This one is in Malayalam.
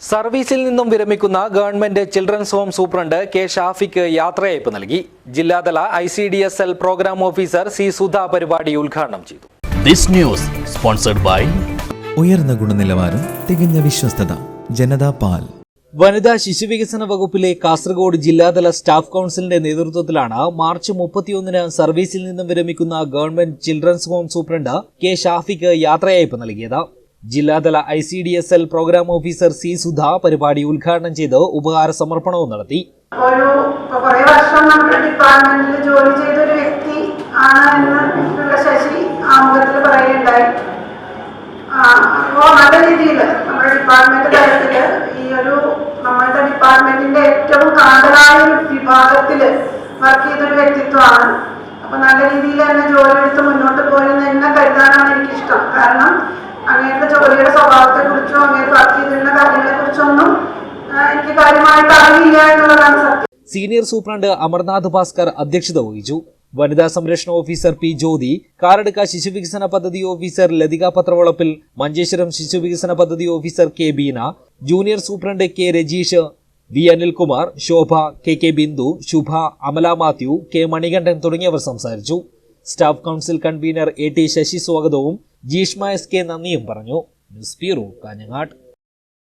സർവീസിൽ നിന്നും വിരമിക്കുന്ന government children's home superintendent K Shafeeq യാത്രയയപ്പ് നൽകി. ജില്ലാതല I C D S L programme officer C Sudha പരിപാടി ഉദ്ഘാടനം ചെയ്തു. This news sponsored by ഉയർന്ന ഗുണനിലവാരം തികഞ്ഞ വിശ്വസ്തത ജനതാ പാൽ. വനിതാ ശിശുവികസന വകുപ്പിലെ കാസർഗോഡ് ജില്ലാതല സ്റ്റാഫ് കൌൺസിലിന്റെ നേതൃത്വത്തിലാണ് മാർച്ച് മുപ്പത്തിയൊന്നിന് സർവീസിൽ നിന്നും വിരമിക്കുന്ന government children's home superintendent K Shafeeq യാത്രയയപ്പ് നൽകിയത്. ജില്ലാതല I C D S L programme officer C Sudha പരിപാടി ഉദ്ഘാടനം ചെയ്ത് ഉപഹാര സമർപ്പണവും നടത്തി. ഒരു കുറേ വർഷം നമ്മുടെ ഡിപ്പാർട്ട്മെന്റിൽ ജോലി ചെയ്ത ഒരു വ്യക്തി ആണ് എന്നുള്ള ശശി ആമുഖത്തിൽ പറയുകയുണ്ടായി. അപ്പോൾ നല്ല രീതിയിൽ നമ്മുടെ ഡിപ്പാർട്ട്മെന്റ് തലത്തിൽ ഈ ഒരു നമ്മളുടെ ഡിപ്പാർട്ട്മെന്റിന്റെ ഏറ്റവും കാതലായ ഒരു വിഭാഗത്തിൽ വർക്ക് ചെയ്തൊരു വ്യക്തിത്വമാണ്. അപ്പൊ നല്ല രീതിയിൽ തന്നെ ജോലി എടുത്ത് മുന്നോട്ട് പോയെന്ന് എന്നെ കരുതാനാണ് എനിക്കിഷ്ടം. കാരണം അങ്ങനത്തെ ജോലിയുടെ സ്വഭാവത്തെ കുറിച്ചോ അങ്ങനെ വർക്ക് ചെയ്തിരുന്ന കാര്യങ്ങളെ കുറിച്ചൊന്നും എനിക്ക് കാര്യമായിട്ട് അറിയില്ല എന്നുള്ളതാണ് സത്യം. സീനിയർ സൂപ്രണ്ട് അമർനാഥ് ഭാസ്കർ അധ്യക്ഷത വഹിച്ചു. വനിതാ സംരക്ഷണ ഓഫീസർ പി ജ്യോതി കാറടുക്ക ശിശുവികസന പദ്ധതി ഓഫീസർ ലതിക പത്രവളപ്പിൽ മഞ്ചേശ്വരം ശിശുവികസന പദ്ധതി officer K Beena junior superintendent K Rajeesh V Anilkumar Shobha K K Bindu Shubha Amala Mathew K Manikandan തുടങ്ങിയവർ സംസാരിച്ചു. Staff council convener A T Sasi സ്വാഗതവും ജീഷ്മ എസ് കെ നന്ദിയും പറഞ്ഞു. News bureau Kanhangad